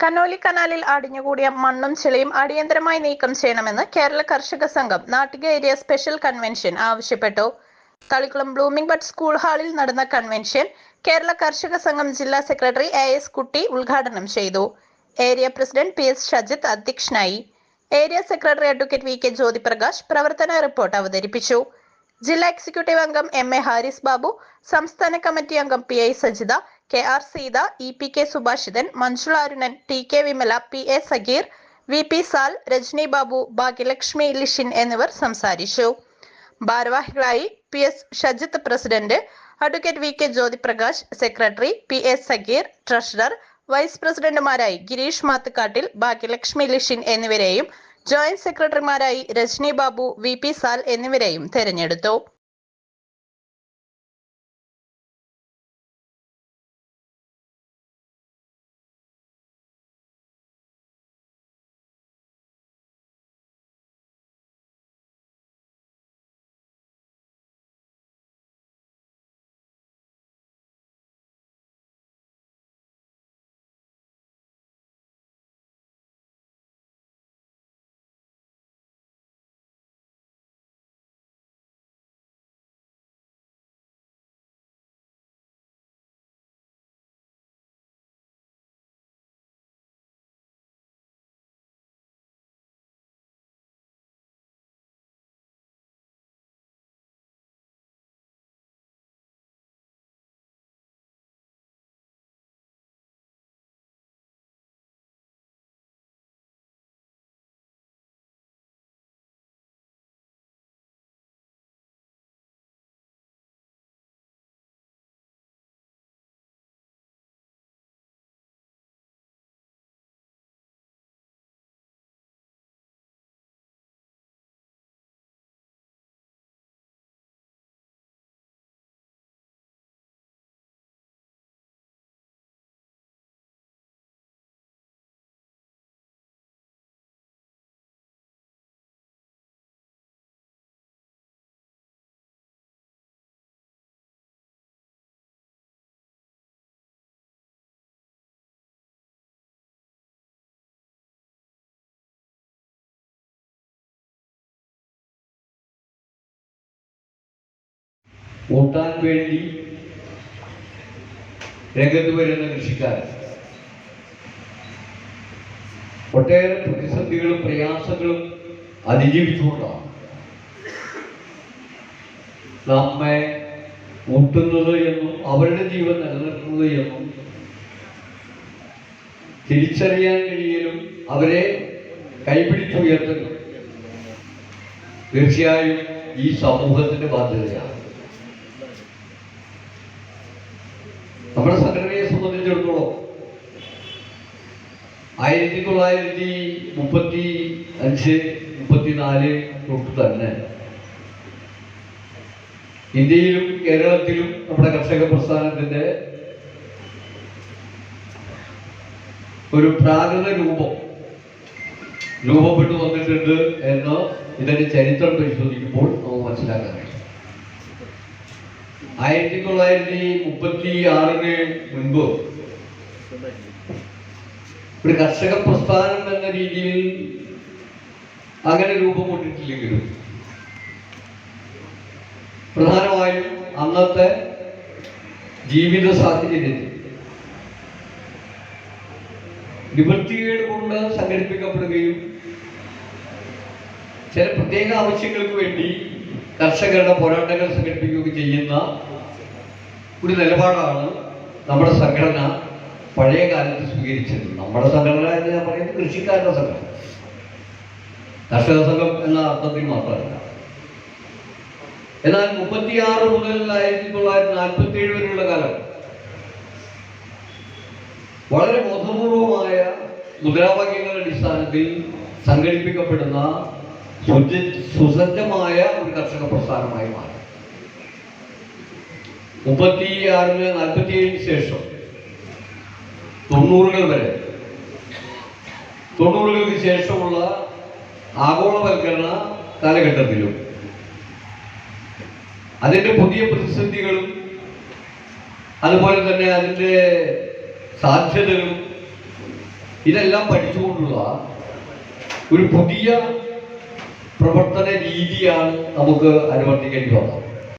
Conolly കനാലിൽ അടിഞ്ഞുകൂടിയ മണ്ണും ചെളിയും അടിയന്തരമായി നീക്കം ചെയ്യണമെന്ന് കേരള കർഷക സംഘം നാട്ടിക ഏരിയ സ്പെഷ്യൽ കൺവെൻഷൻ ആവശ്യപ്പെട്ടു. തളിക്കുളം ബ്ലൂമിംഗ് ബഡ് സ്കൂൾ ഹാളിൽ നടന്ന കൺവെൻഷൻ കേരള കർഷക സംഘം ജില്ലാ സെക്രട്ടറി എ എസ് കുട്ടി ഉദ്ഘാടനം ചെയ്തു. Area president P S Shajith അധ്യക്ഷനായി. Area secretary advocate V K Jyothiprakash പ്രവർത്തന റിപ്പോർട്ട് അവതരിപ്പിച്ചു. ജില്ലാ എക്സിക്യൂട്ടീവ് അംഗം എം എ ഹാരിസ് ബാബു സംസ്ഥാന കമ്മിറ്റി അംഗം P I Sajitha K R Seetha E P K Subhashithan Manjula Arunan T K Vimala P A Sageer V P Sal Rajani Babu Bhagyalakshmi Lishin എന്നിവർ സംസാരിച്ചു. ഭാരവാഹികളായി P S Shajith president advocate V K Jyothiprakash secretary P S Sageer treasurer vice പ്രസിഡന്റുമാരായി Girish Mathukkattil Bhagyalakshmi Lishin എന്നിവരെയും joint സെക്രട്ടറിമാരായി Rajani Babu V P Sal എന്നിവരെയും തെരഞ്ഞെടുത്തു. കൂട്ടാൻ വേണ്ടി രംഗത്ത് വരുന്ന കൃഷിക്കാരൻ ഒട്ടേറെ പ്രതിസന്ധികളും പ്രയാസങ്ങളും അതിജീവിച്ചുകൊണ്ടാണ്. നമ്മെ ഊട്ടുന്നത് എന്നും അവരുടെ ജീവൻ നിലനിർത്തുന്നത് എന്നും തിരിച്ചറിയാൻ കഴിയലും അവരെ കൈപിടിച്ചുയർത്തലും തീർച്ചയായും ഈ സമൂഹത്തിന്റെ ബാധ്യതയാണ്. നമ്മുടെ സംഘടനയെ സംബന്ധിച്ചിടത്തോളം ആയിരത്തി തൊള്ളായിരത്തി മുപ്പത്തി അഞ്ച് മുപ്പത്തിനാല് തൊട്ട് തന്നെ ഇന്ത്യയിലും കേരളത്തിലും നമ്മുടെ കർഷക പ്രസ്ഥാനത്തിന്റെ ഒരു പ്രാകൃത രൂപം രൂപപ്പെട്ടു വന്നിട്ടുണ്ട് എന്ന് ഇതിന്റെ ചരിത്രം പരിശോധിക്കുമ്പോൾ നമുക്ക് മനസ്സിലാക്കാൻ ആയിരത്തി തൊള്ളായിരത്തി മുപ്പത്തി ആറിന് മുൻപ് ഒരു കർഷക പ്രസ്ഥാനം എന്ന രീതിയിൽ അങ്ങനെ രൂപം കൊണ്ടിട്ടില്ലെങ്കിലും പ്രധാനമായും അന്നത്തെ ജീവിത സാഹചര്യത്തിൽ നിവൃത്തികേട് കൊണ്ട് സംഘടിപ്പിക്കപ്പെടുകയും ചില പ്രത്യേക ആവശ്യങ്ങൾക്ക് വേണ്ടി കർഷകരുടെ പോരാട്ടങ്ങൾ സംഘടിപ്പിക്കുകയൊക്കെ ചെയ്യുന്ന ഒരു നിലപാടാണ് നമ്മുടെ സംഘടന പഴയ കാലത്ത് സ്വീകരിച്ചത്. നമ്മുടെ സംഘടന എന്ന് ഞാൻ പറയുന്നത് കൃഷിക്കാരുടെ സംഘടന. കർഷക സംഘം എന്ന അർത്ഥത്തിൽ മാത്രമല്ല. എന്നാൽ മുപ്പത്തിയാറ് മുതൽ ആയിരത്തി തൊള്ളായിരത്തി നാൽപ്പത്തി ഏഴ് വരെയുള്ള കാലം വളരെ ബോധപൂർവമായ മുദ്രാവാക്യങ്ങളുടെ അടിസ്ഥാനത്തിൽ സംഘടിപ്പിക്കപ്പെടുന്ന സുസജ്ജമായ ഒരു കർഷക പ്രസ്ഥാനമായി മാറി. മുപ്പത്തി ആറിന് നാൽപ്പത്തി ഏഴിന് ശേഷം തൊണ്ണൂറുകൾ വരെ. തൊണ്ണൂറുകൾക്ക് ശേഷമുള്ള ആഗോളവൽക്കരണ കാലഘട്ടത്തിലും അതിന്റെ പുതിയ പ്രതിസന്ധികളും അതുപോലെ തന്നെ അതിന്റെ സാധ്യതകളും ഇതെല്ലാം പഠിച്ചുകൊണ്ടുള്ള ഒരു പുതിയ പ്രവർത്തന രീതിയാണ് നമുക്ക് അനുവർത്തിക്കേണ്ടി വന്നത്.